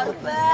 Alper.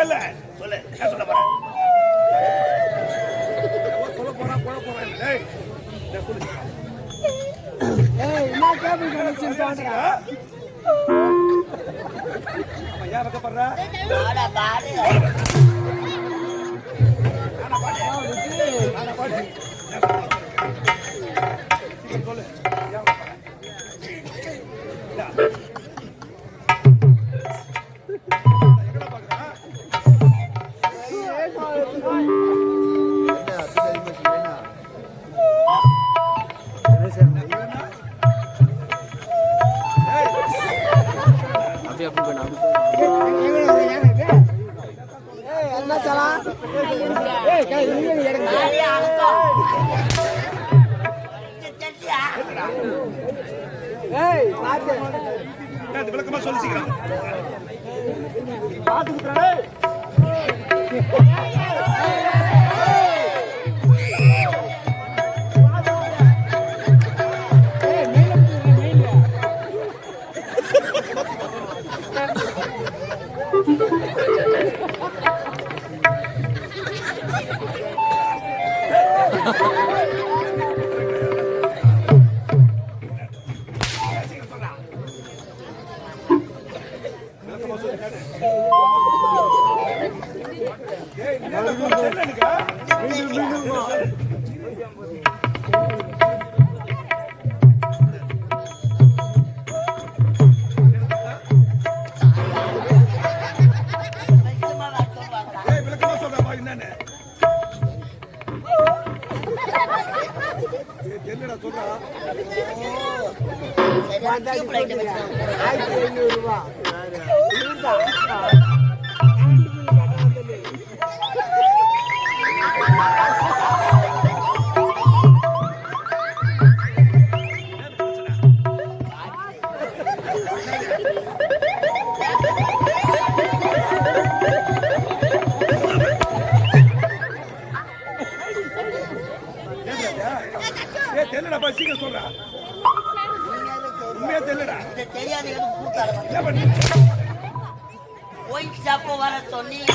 உண்மை இல்ல சொல்லு என்ன சொல்ல போறேன் சொல்ல போறா விளக்கமா சொல்லி சீக்கிரம். மீண்டும் மீண்டும் தெரியலடா சீக்கிரம் சொல்றா உண்மையா தெரியலடா இந்த தெரியாத எனக்கு கூத்தாட என்ன பண்ணி ஒயின் ஷாப்பு வர சொன்னீங்க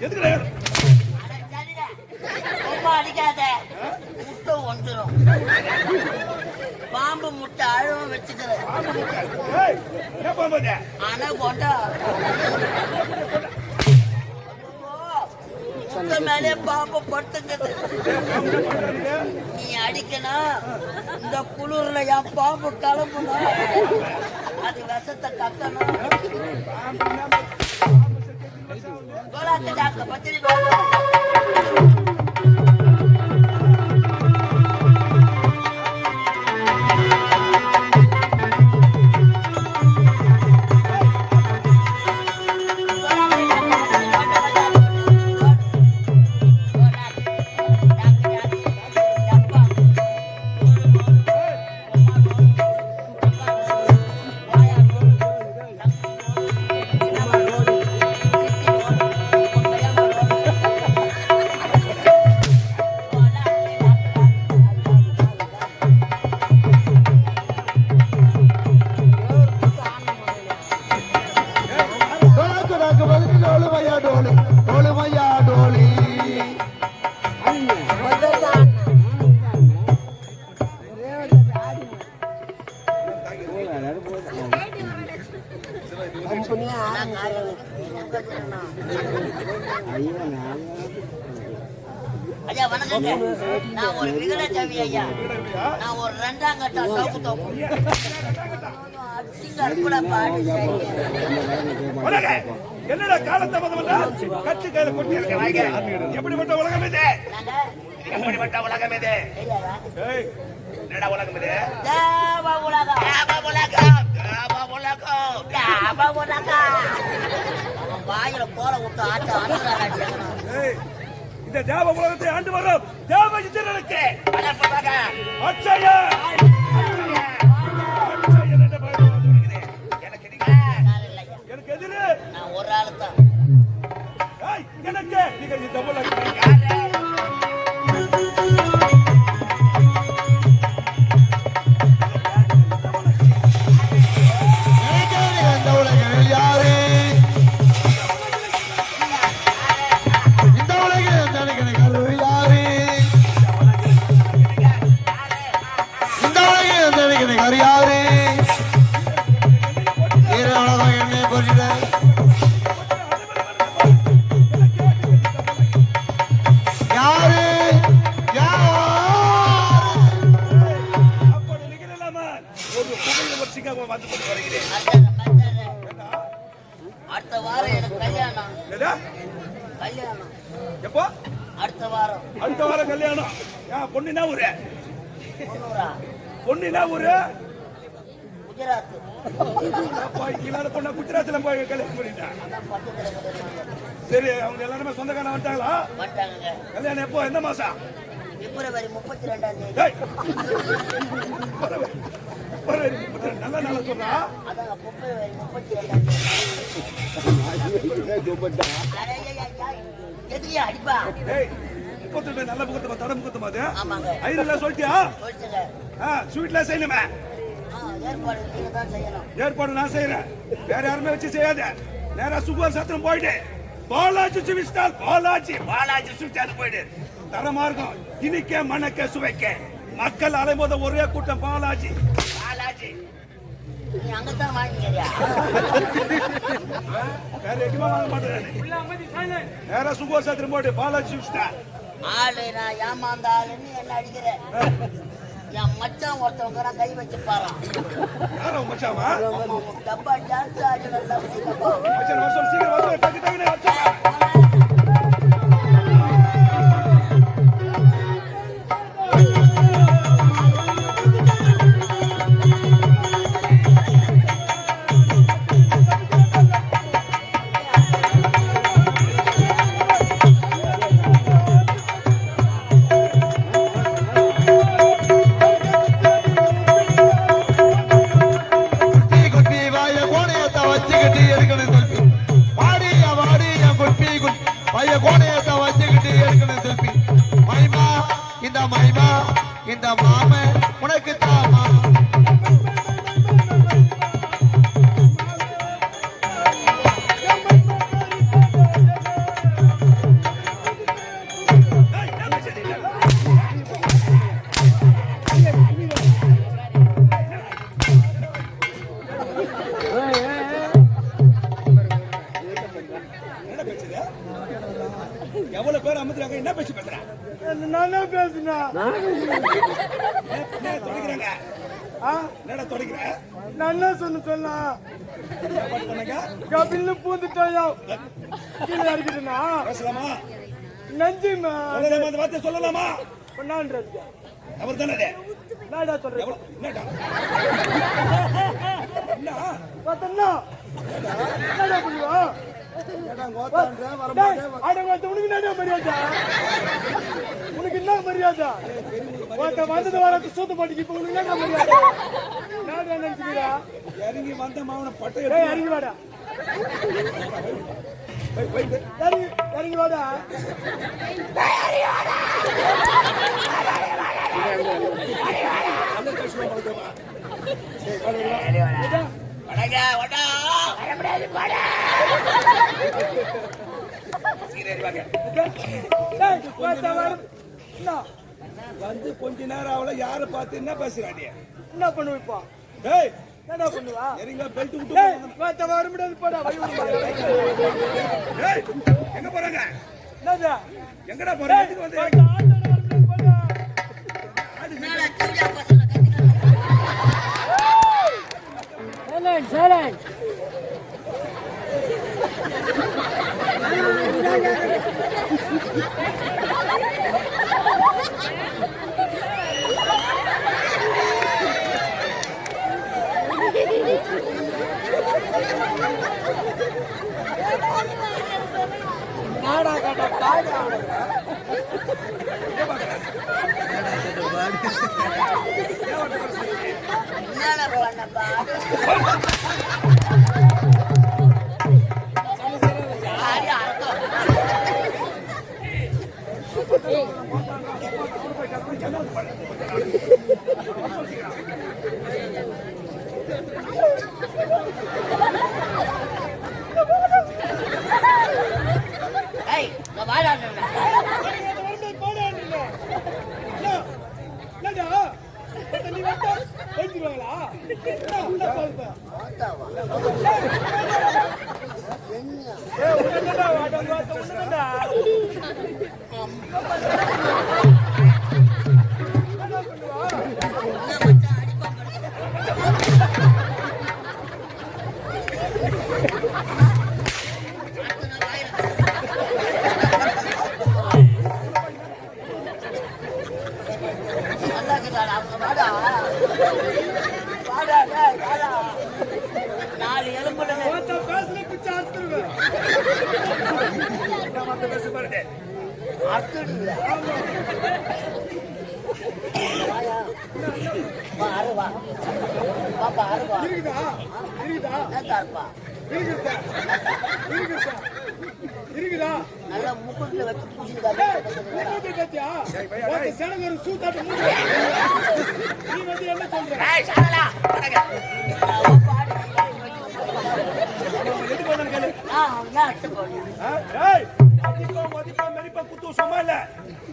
எதுக்குடா ரொம்ப அடிக்காத முட்டை ஒன்றுரும் பாம்பு முட்டை அழுவ வச்சுக்கிறேன் ஆனா கொண்டா முட்டை மேலே பாம்பு படுத்துங்குது நீ அடிக்கணும் இந்த குளிர்ல என் பாம்பு கிளம்பணும் அது விஷத்தை கத்தணும் கோலாத்து டாக்டர் பத்திரி ஐயா வணக்கங்க நான் ஒரு விகடஜாவி ஐயா நான் ஒரு ரெண்டாம் கட்ட தோப்பு என்னடா காலத்தாமதம் கையில கொட்டி எப்படிப்பட்ட உலகம் இது. எப்படிப்பட்ட உலகம் இது என்னடா உலகம் இது? தேவ உலகம். தேவ உலகம். தேவ உலகம் அவன் வாயில கோல விட்டு ஆட்ட ஆட்டுறாங்க இந்த தேவ உலகத்தை ஆண்டு வரும் தேவ இந்திரனுக்கு அச்சய. எனக்கு எதிரி. நான் ஒரு ஆளு தான் எனக்கு. நீங்க இந்த டபுள் கல்யாணம். எப்போ? அடுத்த வாரம். அடுத்த வாரம் கல்யாணம். ஏன் பொண்ணு என்ன ஊரு? முன்னூறா பொண்ணு என்ன ஊரு? குஜராத். அப்பா, இல்லாத பொண்ணை குஜராத்ல போய் கல்யாணம் பண்ணிட்டேன் சரி அவங்க எல்லாருமே சொந்தக்காரன் வந்துட்டாங்களா? வந்துட்டாங்க கல்யாணம் எப்போ? எந்த மாசம்? பிப்ரவரி முப்பத்தி ரெண்டாம் தேதி. முப்பத்தி நல்ல நாள பிப்ரவரி முப்பத்தி முப்பத்தெட்டு நல்ல முகத்தமா தட முகத்தமா அது? சொல்லிட்டியா? செய்யணுமே. ஆ ஏற்பாடு நான் செய்யறேன். வேற யாருமே வச்சு செய்யாத. நேரா சுகுவார் சத்திரம் போயிட்டு. பாலாஜி சுவிஸ்டால் பாலாஜி பாலாஜி சுவிஸ்டால் போயிடு. தரமா இருக்கும். இனிக்க மணக்க சுவைக்க. மக்கள் அலைமோத ஒரே கூட்டம் பாலாஜி நீ அங்கதான் வாங்கிக்கிறியா வேற எதுவுமே வாங்க மாட்டேன் நேரா சுகுவார் சத்திரம் போயிட்டு பாலாஜி ஆளு நான் ஏமாந்த ஆளுன்னு என்ன அடிக்கிறேன் என் மச்சான் ஒருத்தவங்க கை வச்சு பாறான். டப்பா டான்ஸ் சொல்லு சீக்கிரம் மாம கபில்னு பூந்துட்டாயா? கீழே இறக்கிட்டனா? பேசலாமா? நஞ்சுமா? சொல்லலாமா அந்த வார்த்தை சொல்லலாமா? பண்ணான்றது அவர் தானே நாடா சொல்றேன் என்னடா? என்ன பார்த்தா என்னடா பண்ணுவா உனக்கு என்ன மரியாதை? ஒருத்த வந்தது வரது சூத்து பாட்டிக்கு இப்ப உனக்கு என்ன நினைச்சுக்கிறா இறங்கி வந்த மாவன பட்டை இறங்கி வாடா. இறங்கி வாடா சீக்கிரம் வாங்க. வந்து கொஞ்ச நேரம் அவள யார பார்த்து என்ன பேசுறாடி என்ன பண்ணுவ இப்போ? டேய் என்ன பண்ணுவா? எரிங்க பெல்ட் விட்டு. ஒருத்த வர முடியாது போடா வை டேய் எங்க போறாங்க? என்னது? எங்கடா போறாங்க எதுக்கு வந்து. போடா. என்னடா சூடியா பசங்க காடா காடா காடா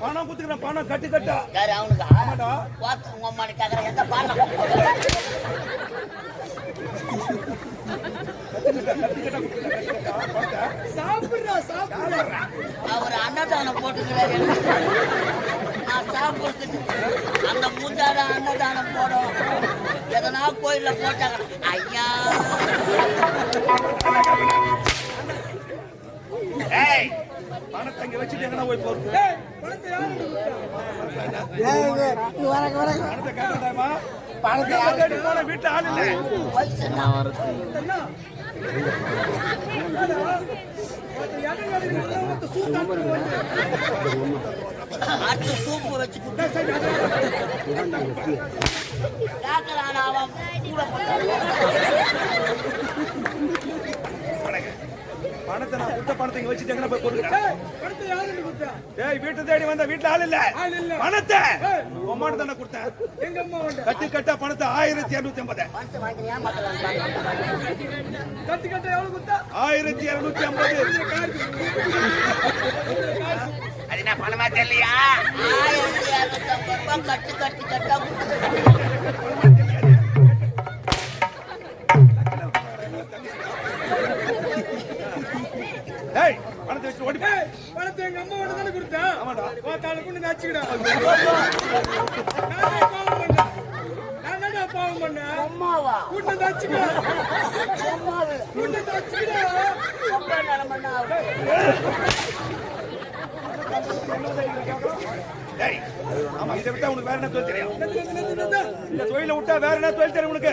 பணம் குத்துக்கிறேன் பணம் கட்டு கட்டா யாரு அவனுக்கா? ஆமாடா. வாத்து உங்க அம்மானு கேக்குறேன், எந்த பாடுறா? சாப்பிடுறா, சாப்பிடுறா. அவர் அன்னதானம் போட்டுக்கிறாரு நான் சாப்பிடுறதுக்கு அந்த மூஞ்சாட அன்னதானம் போடும் எதனா கோயில்ல போட்டாங்க ஐயா ஏய் பணத்தை இங்க வச்சுட்டு எங்கடா போய் போறது? ஏய், பணத்தை? பணத்தை பணத்தை போன ஆள் இல்ல சூப்பு வச்சு குடி டேய், சரி, அது- கேக்குறான் அவன் கூட போட்டான். பணத்தை நான் கொடுத்த பணத்தை இங்க வச்சுட்டு எங்கடா போய் கொடுத்தா? ஏய் வீட்டு தேடி வந்த வீட்டுல ஆள் இல்ல. ஆள் இல்ல. பணத்தை. உமாட்ட தானே கொடுத்தேன். எங்க அம்மா வந்து கட்டு கட்டா பணத்தை ஆயிரத்தி இருநூத்தி ஐம்பது. பணத்தை வாங்கி ஏமாத்தலாம் கட்டு கட்ட எவ்வளவு கொடுத்தா? ஆயிரத்தி இருநூத்தி ஐம்பது. அது என்ன பணமா தெரியலையா? ஆயிரத்தி இரநூத்தி ஐம்பது ரூபாய் கட்டு கட்டு கட்டா ஏய் பணத்தை வச்சு ஓடி. போய் பணத்தை எங்க அம்மா வந்து தானே கொடுத்தா ஆமாடா. பார்த்தாலும் கொண்டு நச்சுக்கிடா நானே பாவம் பண்ணேன். நான் பாவம் பண்ணேன்? அம்மாவா? கூட்ட நச்சுக்கிடா அம்மாவு. கூட்ட நச்சுக்கிடா ஏய் ஆமா இதை விட்டா உனக்கு வேற என்ன தொழில் தெரியும்? இந்த தொழிலை விட்டா வேற என்ன தொழில் தெரியும் உனக்கு?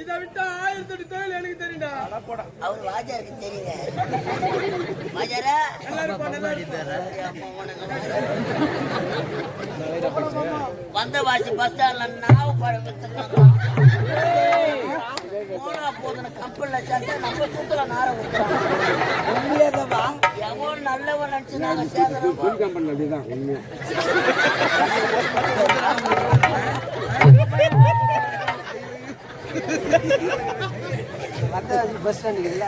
இதை விட்டா ஆயிரத்தி எட்டு தொழில் எனக்கு தெரியும்டா. அவர் வாஜாருக்கு தெரியுங்க. வாஜாரா? வந்த வாசி பஸ் ஸ்டாண்ட்ல நாவு பழம் போனா போதுன கப்பல்ல சேர்ந்து நம்ம சுத்துல நார விட்டுறான் எவன் நல்லவன் நினைச்சு நாங்க சேர்க்கிறோம்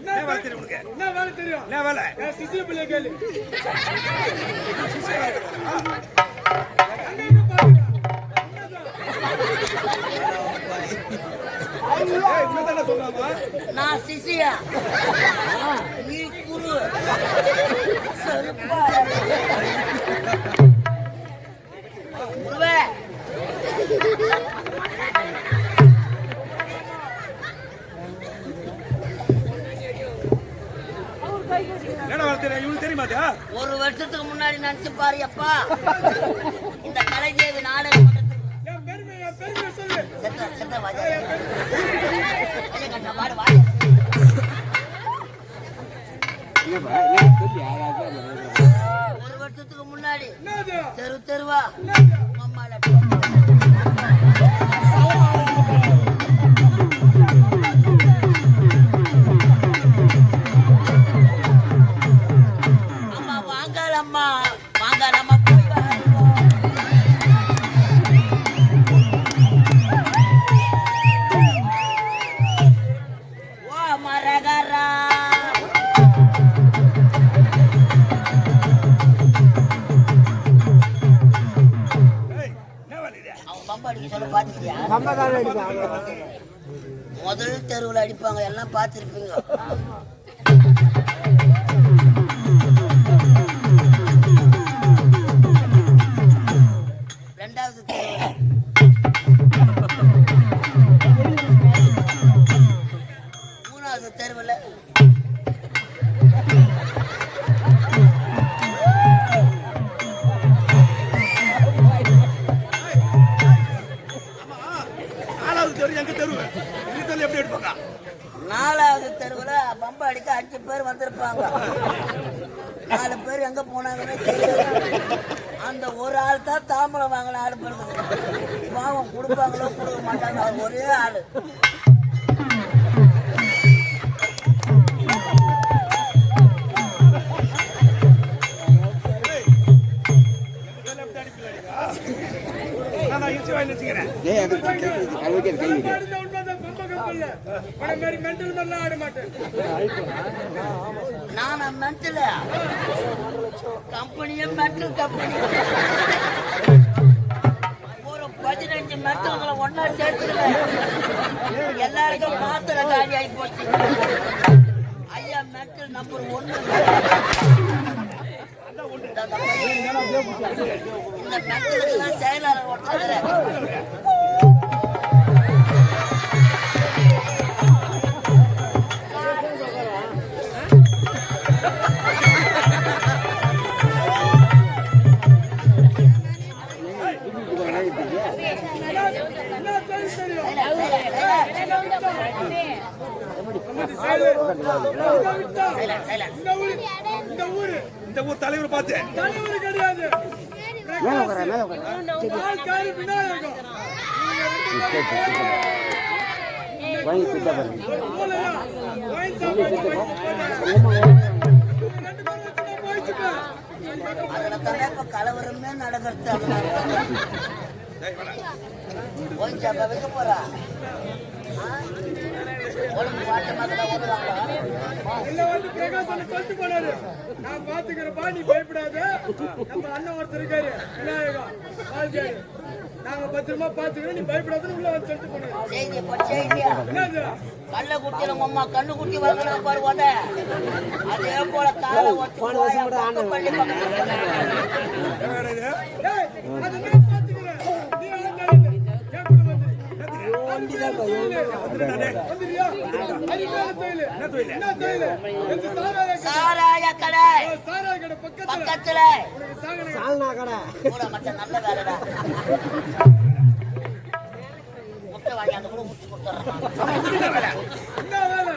என்ன வேலை தெரியும் உனக்கு? என்ன வேலை தெரியும்? என்ன சிசிய பிள்ளை கேளு. நான் சிசியா. நீ குரு. செருப்பா. ஒரு வருஷத்துக்கு முன்னாடி நினைச்சு பாரு அப்பா. இந்த கலைதேவி நாடக மன்றத்துக்கு வருஷத்துக்கு முன்னாடி. தெரு தெருவா. மாதிரி மெண்டல் மாதிரிலாம் ஆட மாட்டேன். நான் மென்டல கம்பெனியே மென்டல் கம்பெனி ஒரு பதினஞ்சு மென்டல்களை ஒன்னா சேர்த்துருவேன் எல்லாருக்கும் மாத்திர காலி ஆகி போச்சு. ஐயா மென்டல் நம்பர் ஒன்னு. இந்த மென்டலுக்கு தான் செயலாளர் ஒருத்தர் இந்த ஊரு ஊர் தலைவர் பார்த்து தலைவர் கிடையாது வாங்கி. பாருங்க அதுல கலவரமே நடக்கிறது வந்து நான் பாத்துக்கிறப்பா நீ பயப்படாத நம்ம அண்ணன் ஒருத்தர் இருக்காரு விநாயகம் வாழ்க்கையாரு நாங்க பத்திரமா பாத்துக்கிறோம் நீ பயப்படாதுன்னு உள்ள வந்து சொல்லிட்டு போனாரு செய்தி குட்டியில உங்க கண்ணு குட்டி வாங்கினா பாரு அதே போல காலை சாராய கடை? கடை கடை பக்கத்துல. உனக்கு சாகன கூட மச்சான் நல்ல வேலைடா முட்டை வாங்கி அந்த கூட முடிச்சு கொடுத்துட்றான் என்ன வேலை?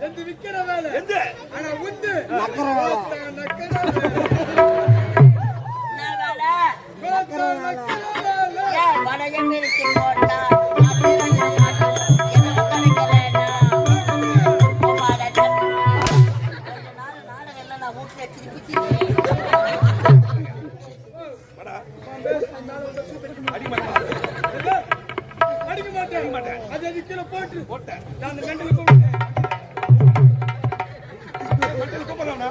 எந்த விக்கிற வேலை? எந்த? ஆனா உந்து. நக்கற வேலை. என்ன வேலை நக்கற வேலை. ஏன் வலைய பிரிச்சு போட்டா மாட்டேன். அது அது கீழே போட்டு. நான் அந்த மெண்டலுக்கு கூப்பிட்டேன். மெண்டல் கூப்பிடலாம்னா?